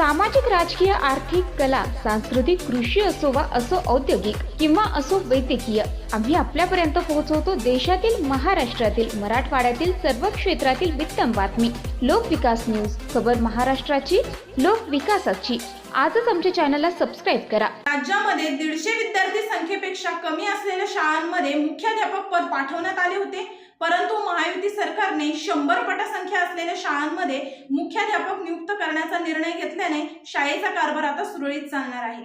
सामाजिक राजकीय आर्थिक कला सांस्कृतिक कृषी असो वा असो औद्योगिक किंवा असो वैद्यकीय आम्ही आपल्यापर्यंत पोहोचवतो देशातील महाराष्ट्रातील मराठवाड्यातील सर्व क्षेत्रातील वित्तम बातमी. लोकविकास न्यूज खबर महाराष्ट्राची लोकविकासाची आजच आमच्या चॅनलला सबस्क्राईब करा. राज्यामध्ये दीडशे विद्यार्थी संख्येपेक्षा कमी असलेल्या शाळांमध्ये मुख्याध्यापक पद पाठवण्यात आले होते. परंतु महायुती सरकारने शंभर पटसंख्या असलेल्या शाळांमध्ये मुख्याध्यापक करण्याचा निर्णय घेतल्याने शाळेचा कारभार आता सुरळीत चालणार आहे.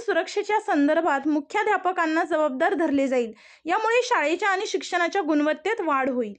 सुरक्षेच्या संदर्भात मुख्याध्यापकांना जबाबदार धरले जाईल. यामुळे शाळेच्या आणि शिक्षणाच्या गुणवत्तेत वाढ होईल.